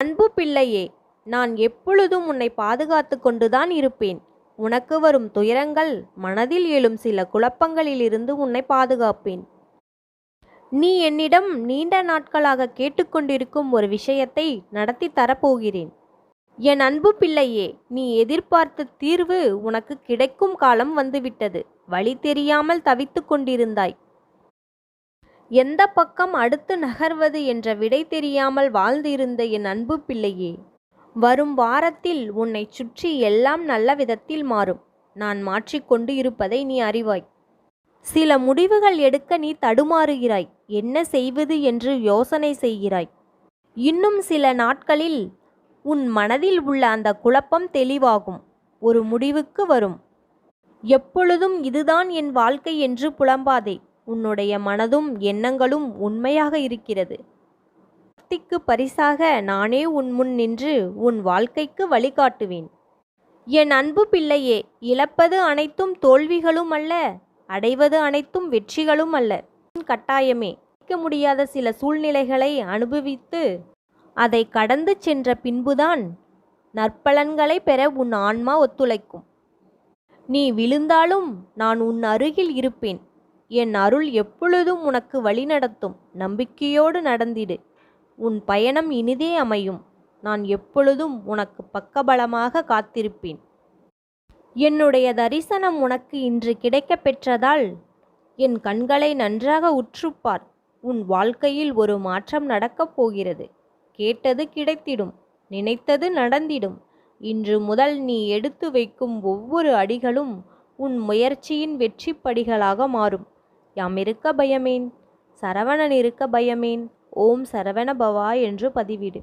அன்பு பிள்ளையே நான் எப்பொழுதும் உன்னை பாதுகாத்து கொண்டுதான் இருப்பேன். உனக்கு வரும் துயரங்கள் மனதில் எழும் சில குழப்பங்களிலிருந்து உன்னை பாதுகாப்பேன். நீ என்னிடம் நீண்ட நாட்களாக கேட்டுக்கொண்டிருக்கும் ஒரு விஷயத்தை நடத்தி தரப்போகிறேன். என் அன்பு பிள்ளையே நீ எதிர்பார்த்த தீர்வு உனக்கு கிடைக்கும் காலம் வந்துவிட்டது. வழி தெரியாமல் தவித்துக் கொண்டிருந்தாய். எந்த பக்கம் அடுத்து நகர்வது என்ற விடை தெரியாமல் வாழ்ந்திருந்த என் அன்பு பிள்ளையே வரும் வாரத்தில் உன்னை சுற்றி எல்லாம் நல்ல விதத்தில் மாறும். நான் மாற்றிக்கொண்டு இருப்பதை நீ அறிவாய். சில முடிவுகள் எடுக்க நீ தடுமாறுகிறாய். என்ன செய்வது என்று யோசனை செய்கிறாய். இன்னும் சில நாட்களில் உன் மனதில் உள்ள அந்த குழப்பம் தெளிவாகும். ஒரு முடிவுக்கு வரும். எப்பொழுதும் இதுதான் என் வாழ்க்கை என்று புலம்பாதே. உன்னுடைய மனதும் எண்ணங்களும் உண்மையாக இருக்கிறது. பக்திக்கு பரிசாக நானே உன் முன் நின்று உன் வாழ்க்கைக்கு வழிகாட்டுவேன். என் அன்பு பிள்ளையே இழப்பது அனைத்தும் தோல்விகளும் அல்ல அடைவது அனைத்தும் வெற்றிகளும் அல்ல. கட்டாயமே இருக்க முடியாத சில சூழ்நிலைகளை அனுபவித்து அதை கடந்து சென்ற பின்புதான் நற்பலன்களை பெற உன் ஆன்மா ஒத்துழைக்கும். நீ விழுந்தாலும் நான் உன் அருகில் இருப்பேன். என் அருள் எப்பொழுதும் உனக்கு வழிநடத்தும் நம்பிக்கையோடு நடந்திடு. உன் பயணம் இனிதே அமையும். நான் எப்பொழுதும் உனக்கு பக்கபலமாக காத்திருப்பேன். என்னுடைய தரிசனம் உனக்கு இன்று கிடைக்கப் பெற்றதால் என் கண்களை நன்றாக உற்றுப்பார். உன் வாழ்க்கையில் ஒரு மாற்றம் நடக்கப் போகிறது. கேட்டது கிடைத்திடும். நினைத்தது நடந்திடும். இன்று முதல் நீ எடுத்து வைக்கும் ஒவ்வொரு அடிகளும் உன் முயற்சியின் வெற்றி படிகளாக மாறும். யாம் இருக்க பயமேன்? சரவணன் இருக்க பயமேன்? ஓம் சரவண பவா என்று பதிவிடு.